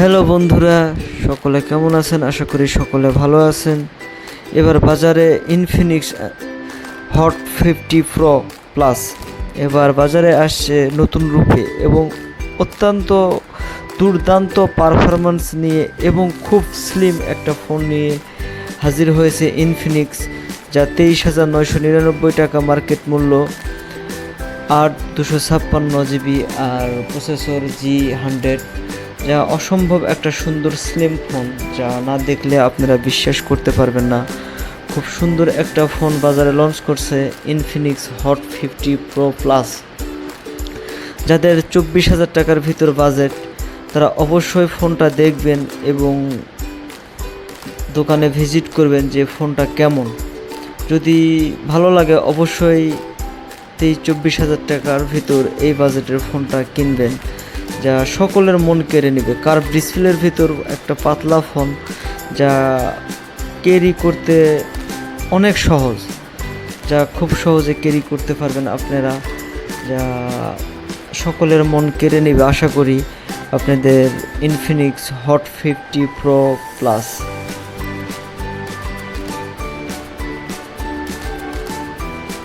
Hello বন্ধুরা, সকলে কেমন আছেন? আশা করি সকলে ভালো আছেন। এবার বাজারে Infinix hot fifty pro plus এবার বাজারে আসছে নতুন রূপে এবং অত্যন্ত দুর্দান্ত পারফরমেন্স নিয়ে এবং খুব স্লিম একটা ফোন নিয়ে হাজির হয়েছে ইনফিনিক্স যা তেইশ হাজার নয়শো নিরানব্বই টাকা মার্কেট মূল্য, আট দুশো ছাপ্পান্ন জিবি আর প্রসেসর জি হান্ড্রেড যা অসম্ভব একটা সুন্দর স্লিম ফোন যা না দেখলে আপনারা বিশ্বাস করতে পারবেন না। খুব সুন্দর একটা ফোন বাজারে লঞ্চ করছে Infinix hot fifty pro plus যাদের চব্বিশ হাজার টাকার ভিতর বাজেট তারা অবশ্যই ফোনটা দেখবেন এবং দোকানে ভিজিট করবেন যে ফোনটা কেমন। যদি ভালো লাগে, অবশ্যই তেইশ চব্বিশ হাজার টাকার ভিতর এই বাজেটের ফোনটা কিনবেন। যা সকলের মন কেড়ে নেবে। কার্ভ ডিসপ্লের ভিতর একটা পাতলা ফোন যা ক্যারি করতে অনেক সহজ, যা খুব সহজে ক্যারি করতে পারবেন আপনারা, যা সকলের মন কেড়ে নেবে। আশা করি আপনাদের Infinix hot fifty pro plus